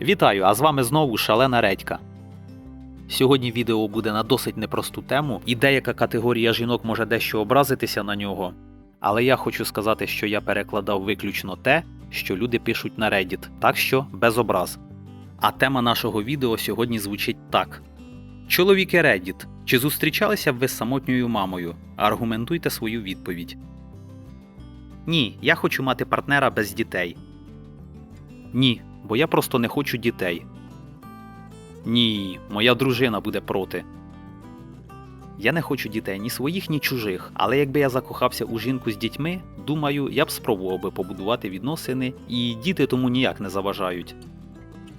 Вітаю! А з вами знову шалена редька. Сьогодні відео буде на досить непросту тему, і деяка категорія жінок може дещо образитися на нього. Але я хочу сказати, що я перекладав виключно те, що люди пишуть на Reddit, так що без образ. А тема нашого відео сьогодні звучить так: Чоловіки Reddit, чи зустрічалися б ви з самотньою мамою? Аргументуйте свою відповідь. Ні, я хочу мати партнера без дітей. Ні, бо я просто не хочу дітей. Ні, моя дружина буде проти. Я не хочу дітей ні своїх, ні чужих, але якби я закохався у жінку з дітьми, думаю, я б спробував би побудувати відносини, і діти тому ніяк не заважають.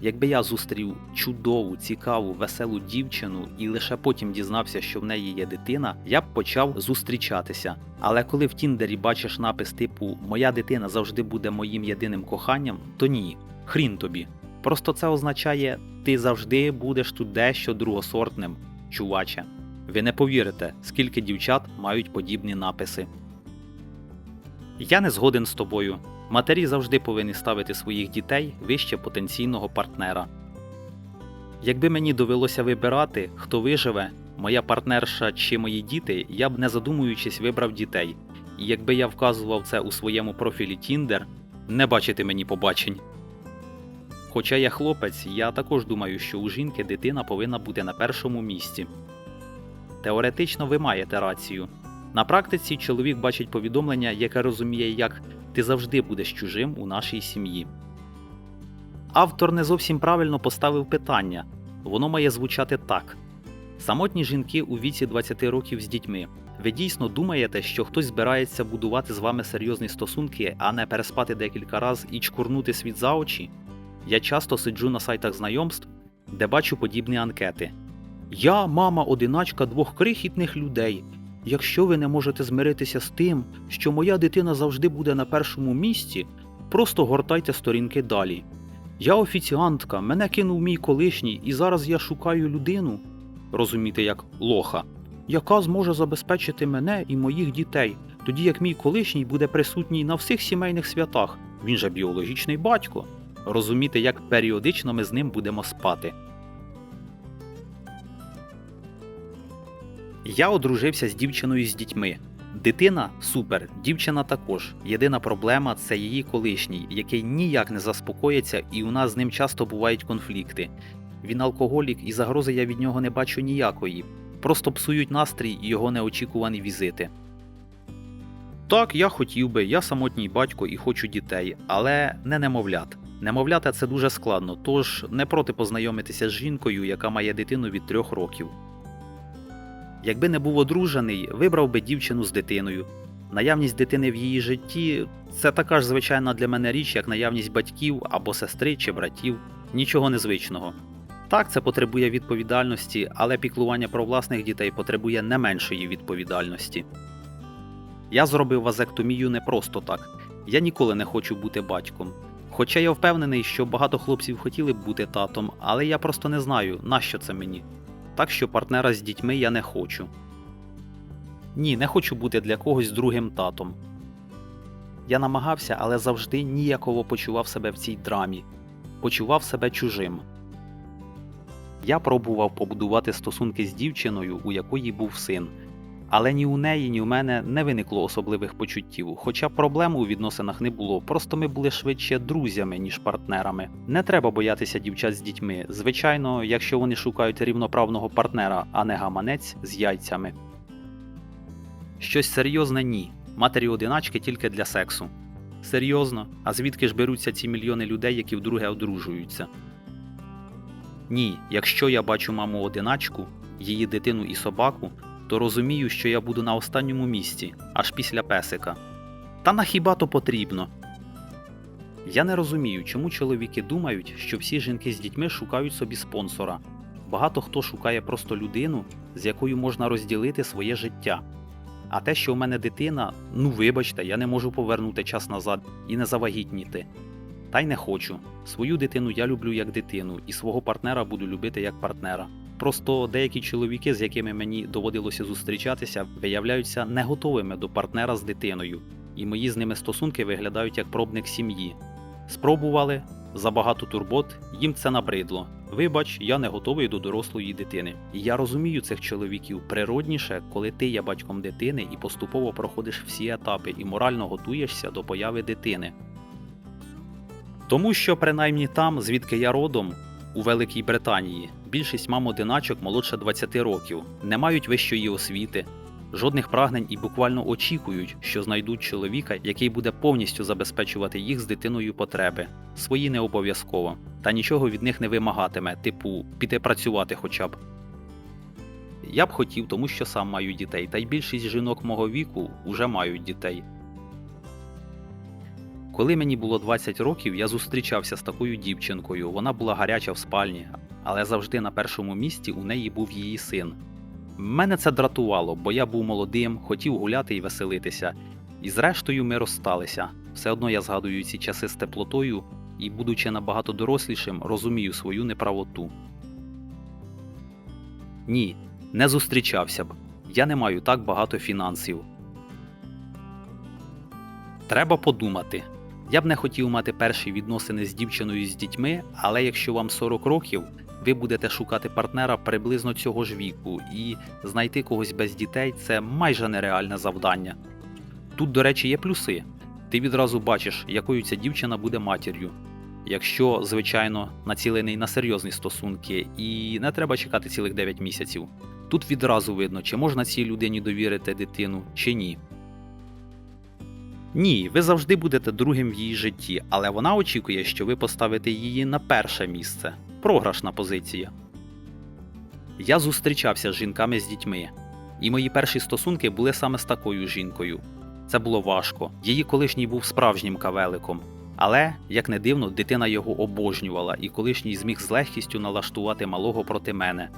Якби я зустрів чудову, цікаву, веселу дівчину і лише потім дізнався, що в неї є дитина, я б почав зустрічатися. Але коли в Тіндері бачиш напис типу Моя дитина завжди буде моїм єдиним коханням, то ні, хрін тобі. Просто це означає, ти завжди будеш тут дещо другосортним, чуваче. Ви не повірите, скільки дівчат мають подібні написи. Я не згоден з тобою. Матері завжди повинні ставити своїх дітей вище потенційного партнера. Якби мені довелося вибирати, хто виживе, моя партнерша чи мої діти, я б не задумуючись вибрав дітей. І якби я вказував це у своєму профілі Tinder, не бачити мені побачень. Хоча я хлопець, я також думаю, що у жінки дитина повинна бути на першому місці. Теоретично ви маєте рацію. На практиці чоловік бачить повідомлення, яке розуміє як ти завжди будеш чужим у нашій сім'ї. Автор не зовсім правильно поставив питання воно має звучати так: самотні жінки у віці 20 років з дітьми. Ви дійсно думаєте, що хтось збирається будувати з вами серйозні стосунки, а не переспати декілька разів і чкурнути світ за очі? Я часто сиджу на сайтах знайомств, де бачу подібні анкети. Я мама одиначка двох крихітних людей. Якщо ви не можете змиритися з тим, що моя дитина завжди буде на першому місці, просто гортайте сторінки далі. Я офіціантка, мене кинув мій колишній, і зараз я шукаю людину, розумієте, як лоха, яка зможе забезпечити мене і моїх дітей, тоді як мій колишній буде присутній на всіх сімейних святах. Він же біологічний батько. Розуміти, як періодично ми з ним будемо спати. Я одружився з дівчиною з дітьми. Дитина супер, дівчина також. Єдина проблема це її колишній, який ніяк не заспокоїться, і у нас з ним часто бувають конфлікти. Він алкоголік, і загрози я від нього не бачу ніякої. Просто псують настрій і його неочікувані візити. Так, я хотів би, я самотній батько і хочу дітей, але не немовлят. Немовлята це дуже складно, тож не проти познайомитися з жінкою, яка має дитину від трьох років. Якби не був одружений, вибрав би дівчину з дитиною. Наявність дитини в її житті це така ж звичайна для мене річ, як наявність батьків або сестри чи братів, нічого незвичного. Так, це потребує відповідальності, але піклування про власних дітей потребує не меншої відповідальності. Я зробив вазектомію не просто так. Я ніколи не хочу бути батьком. Хоча я впевнений, що багато хлопців хотіли б бути татом, але я просто не знаю, нащо це мені. Так що партнера з дітьми я не хочу. Ні, не хочу бути для когось другим татом. Я намагався, але завжди ніяково почував себе в цій драмі, почував себе чужим. Я пробував побудувати стосунки з дівчиною, у якої був син, але ні у неї, ні у мене не виникло особливих почуттів, хоча проблем у відносинах не було, просто ми були швидше друзями, ніж партнерами. Не треба боятися дівчат з дітьми. Звичайно, якщо вони шукають рівноправного партнера, а не гаманець з яйцями. Щось серйозне ні. Матері одиначки тільки для сексу. Серйозно, а звідки ж беруться ці мільйони людей, які вдруге одружуються? Ні, якщо я бачу маму одиначку, її дитину і собаку, то розумію, що я буду на останньому місці, аж після песика. Та на хіба то потрібно? Я не розумію, чому чоловіки думають, що всі жінки з дітьми шукають собі спонсора. Багато хто шукає просто людину, з якою можна розділити своє життя. А те, що в мене дитина, ну вибачте, я не можу повернути час назад і не завагітніти. Та й не хочу. Свою дитину я люблю як дитину, і свого партнера буду любити як партнера. Просто деякі чоловіки, з якими мені доводилося зустрічатися, виявляються не готовими до партнера з дитиною, і мої з ними стосунки виглядають як пробник сім'ї. Спробували, Забагато турбот, їм це набридло. Вибач, я не готовий до дорослої дитини. І я розумію цих чоловіків природніше, коли ти є батьком дитини і поступово проходиш всі етапи і морально готуєшся до появи дитини. Тому що, принаймні там, звідки я родом, у Великій Британії, більшість мам-одиначок молодше 20 років, не мають вищої освіти, жодних прагнень і буквально очікують, що знайдуть чоловіка, який буде повністю забезпечувати їх з дитиною потреби, свої не обов'язково, та нічого від них не вимагатиме, типу піти працювати хоча б. Я б хотів, тому що сам маю дітей, та й більшість жінок мого віку вже мають дітей. Коли мені було 20 років, я зустрічався з такою дівчинкою. Вона була гаряча в спальні, але завжди на першому місці у неї був її син. Мене це дратувало, бо я був молодим, хотів гуляти і веселитися. І зрештою ми розсталися. Все одно я згадую ці часи з теплотою і, будучи набагато дорослішим, розумію свою неправоту. Ні, не зустрічався б. Я не маю так багато фінансів. Треба подумати. Я б не хотів мати перші відносини з дівчиною з дітьми, але якщо вам 40 років, ви будете шукати партнера приблизно цього ж віку, і знайти когось без дітей це майже нереальне завдання. Тут, до речі, є плюси. Ти відразу бачиш, якою ця дівчина буде матір'ю. Якщо, звичайно, націлений на серйозні стосунки, і не треба чекати цілих 9 місяців. Тут відразу видно, чи можна цій людині довірити дитину, чи ні. Ні, ви завжди будете другим в її житті, але вона очікує, що ви поставите її на перше місце. Програшна позиція. Я зустрічався з жінками з дітьми, і мої перші стосунки були саме з такою жінкою. Це було важко. Її колишній був справжнім кавеликом. Але, як не дивно, дитина його обожнювала, і колишній зміг з легкістю налаштувати малого проти мене.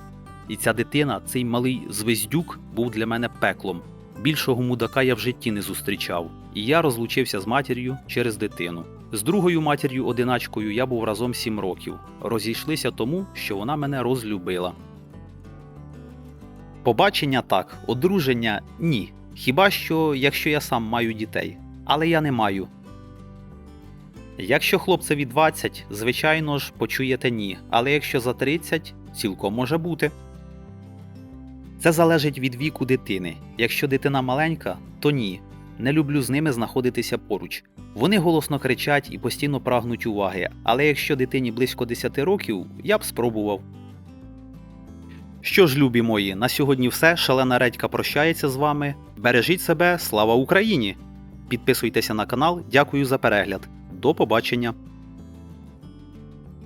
І ця дитина, цей малий звездюк, був для мене пеклом. Більшого мудака я в житті не зустрічав, і я розлучився з матір'ю через дитину. З другою матір'ю одиначкою я був разом 7 років. Розійшлися тому, що вона мене розлюбила. Побачення так, одруження ні. Хіба що якщо я сам маю дітей. Але я не маю. Якщо хлопцеві 20, звичайно ж, почуєте ні. Але якщо за 30, цілком може бути. Це залежить від віку дитини. Якщо дитина маленька, то ні. Не люблю з ними знаходитися поруч. Вони голосно кричать і постійно прагнуть уваги, але якщо дитині близько 10 років, я б спробував. Що ж, любі мої, на сьогодні все. Шалена редька прощається з вами. Бережіть себе, слава Україні! Підписуйтеся на канал, дякую за перегляд. До побачення!